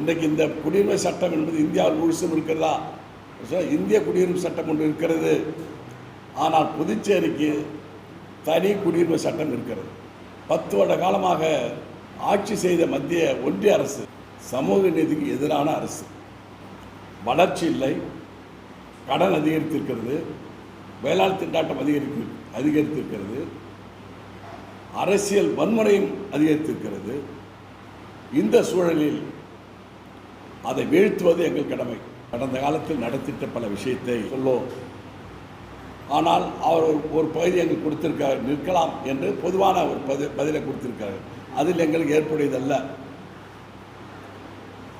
இன்றைக்கு இந்த குடியுரிமை சட்டம் என்பது இந்தியாவில் முழுசும் இருக்கிறதா? இந்திய குடியுரிமை சட்டம் ஒன்று இருக்கிறது. ஆனால் புதுச்சேரிக்கு தனி குடியுரிமை சட்டம் இருக்கிறது. பத்து வருட காலமாக ஆட்சி செய்த மத்திய ஒன்றிய அரசு சமூக நீதிக்கு எதிரான அரசு. வளர்ச்சி இல்லை கடன் அதிகரித்திருக்கிறது வேளாண் திண்டாட்டம் அதிகரித்து அதிகரித்திருக்கிறது அரசியல் வன்முறையும் அதிகரித்திருக்கிறது. இந்த சூழலில் அதை வீழ்த்துவது எங்கள் கடமை. கடந்த காலத்தில் நடத்திட்ட பல விஷயத்தை சொல்லும் ஆனால் அவர் ஒரு ஒரு பகுதி எங்களுக்கு கொடுத்திருக்கார் நிற்கலாம் என்று பொதுவான ஒரு பதி பதிலை கொடுத்திருக்காரு. அதில் எங்களுக்கு ஏற்புடையதல்ல.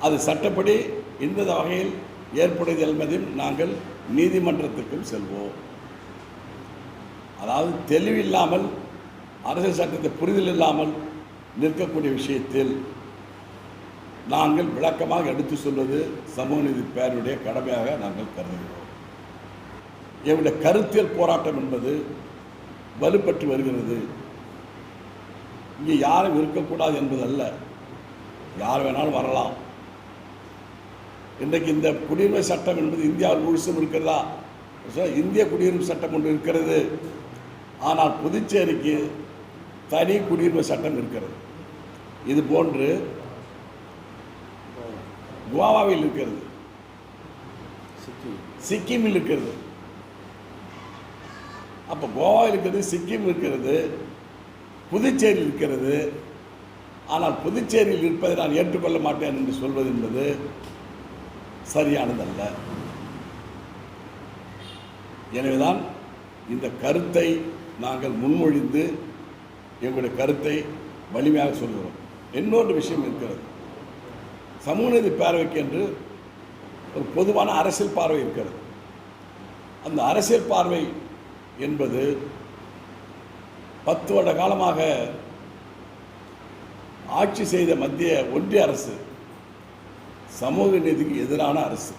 அது சட்டப்படி இந்த வகையில் ஏற்புடையது என்பதையும் நாங்கள் நீதிமன்றத்திற்கும் செல்வோம். அதாவது தெளிவில்லாமல் அரசியல் சட்டத்தை புரிதல் இல்லாமல் நிற்கக்கூடிய விஷயத்தில் நாங்கள் விளக்கமாக எடுத்து சொல்வது சமூக நீதி பேருடைய கடமையாக நாங்கள் கருதுகிறோம். எங்களுடைய கருத்தியல் போராட்டம் என்பது வலுப்பட்டு வருகிறது. இங்கே யாரும் இருக்கக்கூடாது என்பதல்ல. யார் வேணாலும் வரலாம். இன்றைக்கு இந்த குடியுரிமை சட்டம் என்பது இந்தியாவில் முழுசும் இருக்கிறதா? இந்திய குடியுரிமை சட்டம் ஒன்று இருக்கிறது. ஆனால் புதுச்சேரிக்கு தனி குடியுரிமை சட்டம் இருக்கிறது. இது போன்று கோவாவில் இருக்கிறது. சிக்கிமில் இருக்கிறது. அப்போ கோவாவில் இருக்கிறது சிக்கிம் இருக்கிறது புதுச்சேரி இருக்கிறது. ஆனால் புதுச்சேரியில் இருப்பதை நான் ஏற்றுக்கொள்ள மாட்டேன் என்று சொல்வது என்பது சரியானதல்ல. எனவேதான் இந்த கருத்தை நாங்கள் முன்மொழிந்து எங்களுடைய கருத்தை வலிமையாக சொல்கிறோம். இன்னொரு விஷயம் இருக்கிறது. சமூகநீதி பார்வைக்கு என்று ஒரு பொதுவான அரசியல் பார்வை இருக்கிறது. அந்த அரசியல் பார்வை என்பது பத்து வருட காலமாக ஆட்சி செய்த மத்திய ஒன்றிய அரசு சமூக நீதிக்கு எதிரான அரசு.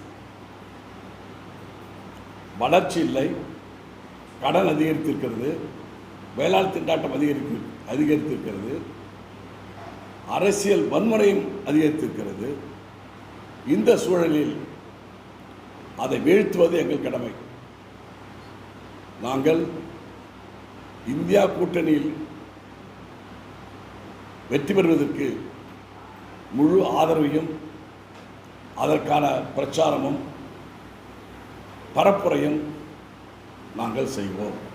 வளர்ச்சி இல்லை கடன் அதிகரித்திருக்கிறது வேளாண் திண்டாட்டம் அதிகரித்து அதிகரித்திருக்கிறது. அரசியல் வன்முறையும் அதிகரித்திருக்கிறது. இந்த சூழலில் அதை வீழ்த்துவது எங்கள் கடமை. நாங்கள் இந்தியா கூட்டணியில் வெற்றி பெறுவதற்கு முழு ஆதரவையும் அதற்கான பிரச்சாரமும் பரப்புரையும் நாங்கள் செய்வோம்.